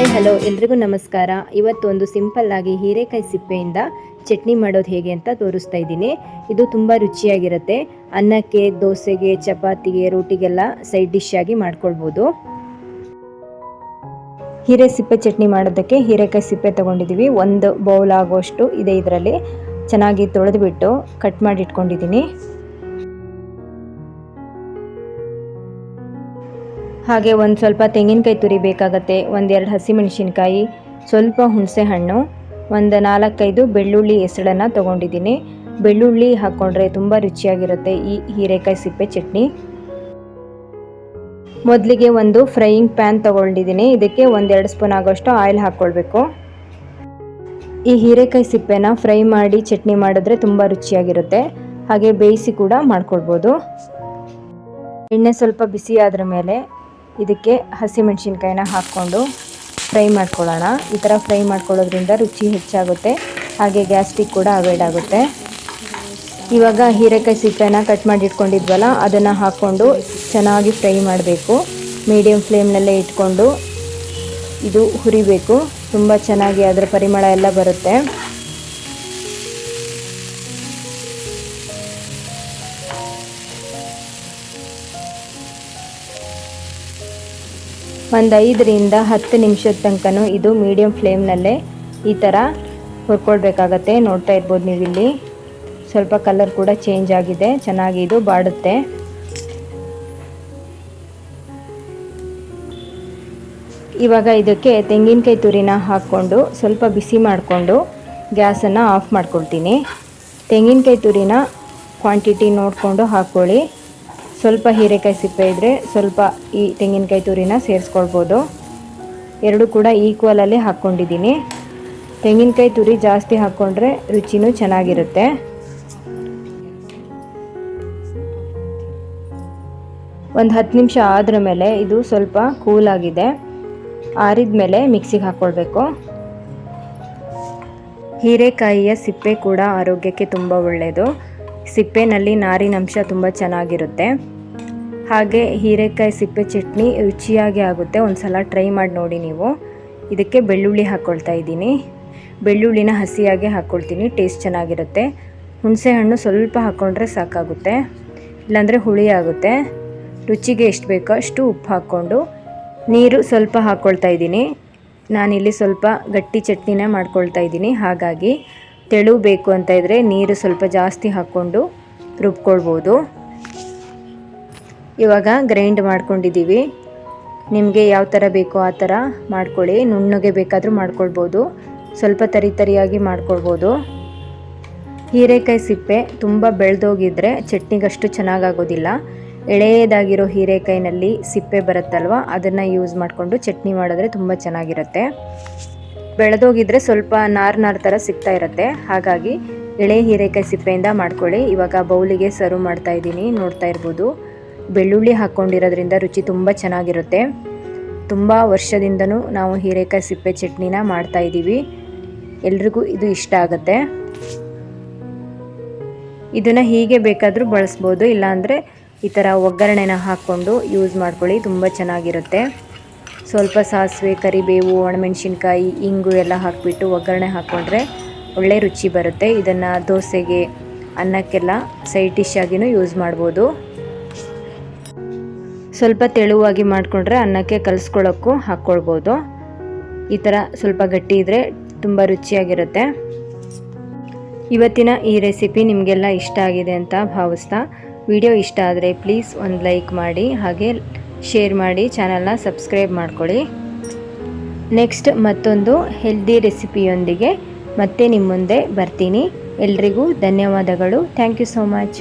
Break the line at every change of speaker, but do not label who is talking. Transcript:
Hi, hello, ಎಲ್ರಿಗೂ ನಮಸ್ಕಾರ. ಇವತ್ತು ಒಂದು ಸಿಂಪಲ್ ಆಗಿ ಹೀರೆಕಾಯಿ ಸಿಪ್ಪೆಯಿಂದ ಚಟ್ನಿ ಮಾಡೋದು ಹೇಗೆ ಅಂತ ತೋರಿಸ್ತಾ ಇದ್ದೀನಿ. ಇದು ತುಂಬ ರುಚಿಯಾಗಿರುತ್ತೆ. ಅನ್ನಕ್ಕೆ, ದೋಸೆಗೆ, ಚಪಾತಿಗೆ, ರೋಟಿಗೆಲ್ಲ ಸೈಡ್ ಡಿಶ್ ಆಗಿ ಮಾಡ್ಕೊಳ್ಬೋದು. ಹೀರೆ ಸಿಪ್ಪೆ ಚಟ್ನಿ ಮಾಡೋದಕ್ಕೆ ಹೀರೆಕಾಯಿ ಸಿಪ್ಪೆ ತೊಗೊಂಡಿದ್ದೀವಿ ಒಂದು ಬೌಲ್ ಆಗೋಷ್ಟು ಇದೆ ಇದರಲ್ಲಿ. ಚೆನ್ನಾಗಿ ತೊಳೆದುಬಿಟ್ಟು ಕಟ್ ಮಾಡಿ ಇಟ್ಕೊಂಡಿದ್ದೀನಿ ಹಾಗೆ ಒಂದು ಸ್ವಲ್ಪ ತೆಂಗಿನಕಾಯಿ ತುರಿಬೇಕಾಗತ್ತೆ, ಒಂದೆರಡು ಹಸಿಮೆಣಸಿನ್ಕಾಯಿ ಸ್ವಲ್ಪ ಹುಣಸೆ ಹಣ್ಣು, ಒಂದು ನಾಲ್ಕೈದು ಬೆಳ್ಳುಳ್ಳಿ ಹೆಸಳನ್ನು ತೊಗೊಂಡಿದ್ದೀನಿ. ಬೆಳ್ಳುಳ್ಳಿ ಹಾಕ್ಕೊಂಡ್ರೆ ತುಂಬ ರುಚಿಯಾಗಿರುತ್ತೆ ಈ ಹೀರೆಕಾಯಿ ಸಿಪ್ಪೆ ಚಟ್ನಿ. ಮೊದಲಿಗೆ ಒಂದು ಫ್ರೈಯಿಂಗ್ ಪ್ಯಾನ್ ತೊಗೊಂಡಿದ್ದೀನಿ. ಇದಕ್ಕೆ ಒಂದೆರಡು ಸ್ಪೂನ್ ಆಗೋಷ್ಟು ಆಯಿಲ್ ಹಾಕ್ಕೊಳ್ಬೇಕು ಈ ಹೀರೆಕಾಯಿ ಸಿಪ್ಪೆನ ಫ್ರೈ ಮಾಡಿ ಚಟ್ನಿ ಮಾಡಿದ್ರೆ ತುಂಬ ರುಚಿಯಾಗಿರುತ್ತೆ. ಹಾಗೆ ಬೇಯಿಸಿ ಕೂಡ ಮಾಡ್ಕೊಳ್ಬೋದು. ಎಣ್ಣೆ ಸ್ವಲ್ಪ ಬಿಸಿ ಆದ್ರ ಮೇಲೆ ಇದಕ್ಕೆ ಹಸಿಮೆಣ್ಸಿನ್ಕಾಯಿನ ಹಾಕ್ಕೊಂಡು ಫ್ರೈ ಮಾಡ್ಕೊಳ್ಳೋಣ. ಈ ಥರ ಫ್ರೈ ಮಾಡ್ಕೊಳ್ಳೋದ್ರಿಂದ ರುಚಿ ಹೆಚ್ಚಾಗುತ್ತೆ. ಹಾಗೆ ಗ್ಯಾಸ್ಟ್ರಿಕ್ ಕೂಡ ಅವಾಯ್ಡ್ ಆಗುತ್ತೆ. ಇವಾಗ ಹೀರೆಕಾಯಿ ಸಿಪ್ಪೆನ ಕಟ್ ಮಾಡಿ ಇಟ್ಕೊಂಡಿದ್ವಲ್ಲ ಅದನ್ನು ಹಾಕ್ಕೊಂಡು ಚೆನ್ನಾಗಿ ಫ್ರೈ ಮಾಡಬೇಕು. ಮೀಡಿಯಮ್ ಫ್ಲೇಮ್ನಲ್ಲೇ ಇಟ್ಕೊಂಡು ಇದು ಹುರಿಬೇಕು. ತುಂಬ ಚೆನ್ನಾಗಿ ಅದರ ಪರಿಮಳ ಎಲ್ಲ ಬರುತ್ತೆ. ಒಂದು ಐದರಿಂದ ಹತ್ತು ನಿಮಿಷದ ತನಕನೂ ಇದು ಮೀಡಿಯಮ್ ಫ್ಲೇಮ್ನಲ್ಲೇ ಈ ಥರ ಹುರ್ಕೊಳ್ಬೇಕಾಗತ್ತೆ ನೋಡ್ತಾ ಇರ್ಬೋದು ನೀವು ಇಲ್ಲಿ ಸ್ವಲ್ಪ ಕಲರ್ ಕೂಡ ಚೇಂಜ್ ಆಗಿದೆ. ಚೆನ್ನಾಗಿ ಇದು ಬಾಡುತ್ತೆ. ಇವಾಗ ಇದಕ್ಕೆ ತೆಂಗಿನಕಾಯಿ ತುರಿನ ಹಾಕ್ಕೊಂಡು ಸ್ವಲ್ಪ ಬಿಸಿ ಮಾಡಿಕೊಂಡು ಗ್ಯಾಸನ್ನು ಆಫ್ ಮಾಡ್ಕೊಳ್ತೀನಿ. ತೆಂಗಿನಕಾಯಿ ತುರಿನ ಕ್ವಾಂಟಿಟಿ ನೋಡಿಕೊಂಡು ಹಾಕ್ಕೊಳ್ಳಿ ಸ್ವಲ್ಪ ಹೀರೆಕಾಯಿ ಸಿಪ್ಪೆ ಇದ್ದರೆ ಸ್ವಲ್ಪ ಈ ತೆಂಗಿನಕಾಯಿ ತುರಿನ ಸೇರಿಸ್ಕೊಳ್ಬೋದು. ಎರಡು ಕೂಡ ಈಕ್ವಲಲ್ಲಿ ಹಾಕ್ಕೊಂಡಿದ್ದೀನಿ. ತೆಂಗಿನಕಾಯಿ ತುರಿ ಜಾಸ್ತಿ ಹಾಕ್ಕೊಂಡ್ರೆ ರುಚಿನೂ ಚೆನ್ನಾಗಿರುತ್ತೆ. ಒಂದು ಹತ್ತು ನಿಮಿಷ ಆದ್ರ ಮೇಲೆ ಇದು ಸ್ವಲ್ಪ ಕೂಲಾಗಿದೆ ಆರಿದ ಮೇಲೆ ಮಿಕ್ಸಿಗೆ ಹಾಕ್ಕೊಳ್ಬೇಕು. ಹೀರೆಕಾಯಿಯ ಸಿಪ್ಪೆ ಕೂಡ ಆರೋಗ್ಯಕ್ಕೆ ತುಂಬ ಒಳ್ಳೆಯದು ಸಿಪ್ಪೆನಲ್ಲಿ ನಾರಿನಂಶ ತುಂಬ ಚೆನ್ನಾಗಿರುತ್ತೆ. ಹಾಗೆ ಹೀರೆಕಾಯಿ ಸಿಪ್ಪೆ ಚಟ್ನಿ ರುಚಿಯಾಗಿ ಆಗುತ್ತೆ. ಒಂದು ಸಲ ಟ್ರೈ ಮಾಡಿ ನೋಡಿ ನೀವು. ಇದಕ್ಕೆ ಬೆಳ್ಳುಳ್ಳಿ ಹಾಕ್ಕೊಳ್ತಾ ಇದ್ದೀನಿ. ಬೆಳ್ಳುಳ್ಳಿನ ಹಸಿಯಾಗಿ ಹಾಕ್ಕೊಳ್ತೀನಿ ಟೇಸ್ಟ್ ಚೆನ್ನಾಗಿರುತ್ತೆ. ಹುಣಸೆಹಣ್ಣು ಸ್ವಲ್ಪ ಹಾಕ್ಕೊಂಡ್ರೆ ಸಾಕಾಗುತ್ತೆ. ಇಲ್ಲಾಂದರೆ ಹುಳಿ ಆಗುತ್ತೆ. ರುಚಿಗೆ ಎಷ್ಟು ಬೇಕೋ ಅಷ್ಟು ಉಪ್ಪು ಹಾಕ್ಕೊಂಡು ನೀರು ಸ್ವಲ್ಪ ಹಾಕ್ಕೊಳ್ತಾ ಇದ್ದೀನಿ. ನಾನಿಲ್ಲಿ ಸ್ವಲ್ಪ ಗಟ್ಟಿ ಚಟ್ನಿನೇ ಮಾಡ್ಕೊಳ್ತಾ ಇದ್ದೀನಿ. ಹಾಗಾಗಿ ತೆಳು ಬೇಕು ಅಂತ ಇದ್ದರೆ ನೀರು ಸ್ವಲ್ಪ ಜಾಸ್ತಿ ಹಾಕ್ಕೊಂಡು ರುಬ್ಕೊಳ್ಬೋದು. ಇವಾಗ ಗ್ರೈಂಡ್ ಮಾಡ್ಕೊಂಡಿದ್ದೀವಿ. ನಿಮಗೆ ಯಾವ ಥರ ಬೇಕೋ ಆ ಥರ ಮಾಡ್ಕೊಳ್ಳಿ. ನುಣ್ಣಗೆ ಬೇಕಾದರೂ ಮಾಡ್ಕೊಳ್ಬೋದು. ಸ್ವಲ್ಪ ತರಿ ತರಿಯಾಗಿ ಮಾಡ್ಕೊಳ್ಬೋದು. ಹೀರೆಕಾಯಿ ಸಿಪ್ಪೆ ತುಂಬ ಬೆಳೆದೋಗಿದ್ರೆ ಚಟ್ನಿಗಷ್ಟು ಚೆನ್ನಾಗಾಗೋದಿಲ್ಲ. ಎಳೆಯದಾಗಿರೋ ಹೀರೆಕಾಯಿನಲ್ಲಿ ಸಿಪ್ಪೆ ಬರುತ್ತಲ್ವ, ಅದನ್ನು ಯೂಸ್ ಮಾಡಿಕೊಂಡು ಚಟ್ನಿ ಮಾಡಿದ್ರೆ ತುಂಬ ಚೆನ್ನಾಗಿರುತ್ತೆ. ಬೆಳೆದೋಗಿದ್ರೆ ಸ್ವಲ್ಪ ನಾರ್ ನಾರ್ ಥರ ಸಿಗ್ತಾ ಇರುತ್ತೆ. ಹಾಗಾಗಿ ಎಳೆ ಹೀರೆಕಾಯಿ ಸಿಪ್ಪೆಯಿಂದ ಮಾಡ್ಕೊಳ್ಳಿ. ಇವಾಗ ಬೌಲಿಗೆ ಸರ್ವ್ ಮಾಡ್ತಾ ಇದ್ದೀನಿ. ನೋಡ್ತಾ ಇರ್ಬೋದು. ಬೆಳ್ಳುಳ್ಳಿ ಹಾಕ್ಕೊಂಡಿರೋದ್ರಿಂದ ರುಚಿ ತುಂಬ ಚೆನ್ನಾಗಿರುತ್ತೆ. ತುಂಬ ವರ್ಷದಿಂದನೂ ನಾವು ಹೀರೆಕಾಯಿ ಸಿಪ್ಪೆ ಚಟ್ನಿನ ಮಾಡ್ತಾ ಇದ್ದೀವಿ. ಎಲ್ರಿಗೂ ಇದು ಇಷ್ಟ ಆಗುತ್ತೆ. ಇದನ್ನು ಹೀಗೆ ಬೇಕಾದರೂ ಬಳಸ್ಬೋದು. ಇಲ್ಲಾಂದರೆ ಈ ಥರ ಒಗ್ಗರಣೆನ ಹಾಕ್ಕೊಂಡು ಯೂಸ್ ಮಾಡ್ಕೊಳ್ಳಿ. ತುಂಬ ಚೆನ್ನಾಗಿರುತ್ತೆ. ಸ್ವಲ್ಪ ಸಾಸಿವೆ, ಕರಿಬೇವು, ಒಣಮೆಣಸಿನ್ಕಾಯಿ, ಇಂಗು ಎಲ್ಲ ಹಾಕಿಬಿಟ್ಟು ಒಗ್ಗರಣೆ ಹಾಕ್ಕೊಂಡ್ರೆ ಒಳ್ಳೆ ರುಚಿ ಬರುತ್ತೆ. ಇದನ್ನು ದೋಸೆಗೆ, ಅನ್ನಕ್ಕೆಲ್ಲ ಸೈಡ್ ಡಿಶ್ ಆಗಿನೂ ಯೂಸ್ ಮಾಡ್ಬೋದು. ಸ್ವಲ್ಪ ತೆಳುವಾಗಿ ಮಾಡಿಕೊಂಡ್ರೆ ಅನ್ನಕ್ಕೆ ಕಲಿಸ್ಕೊಳ್ಳೋಕ್ಕೂ ಹಾಕ್ಕೊಳ್ಬೋದು. ಈ ಥರ ಸ್ವಲ್ಪ ಗಟ್ಟಿ ಇದ್ದರೆ ತುಂಬ ರುಚಿಯಾಗಿರುತ್ತೆ. ಇವತ್ತಿನ ಈ ರೆಸಿಪಿ ನಿಮಗೆಲ್ಲ ಇಷ್ಟ ಆಗಿದೆ ಅಂತ ಭಾವಿಸ್ತಾ. ವಿಡಿಯೋ ಇಷ್ಟ ಆದರೆ ಪ್ಲೀಸ್ ಒಂದು ಲೈಕ್ ಮಾಡಿ, ಹಾಗೆ ಶೇರ್ ಮಾಡಿ ಚಾನಲ್ನ ಸಬ್ಸ್ಕ್ರೈಬ್ ಮಾಡ್ಕೊಳ್ಳಿ. ನೆಕ್ಸ್ಟ್ ಮತ್ತೊಂದು ಹೆಲ್ದಿ ರೆಸಿಪಿಯೊಂದಿಗೆ ಮತ್ತೆ ನಿಮ್ಮ ಮುಂದೆ ಬರ್ತೀನಿ. ಎಲ್ರಿಗೂ ಧನ್ಯವಾದಗಳು. Thank you so much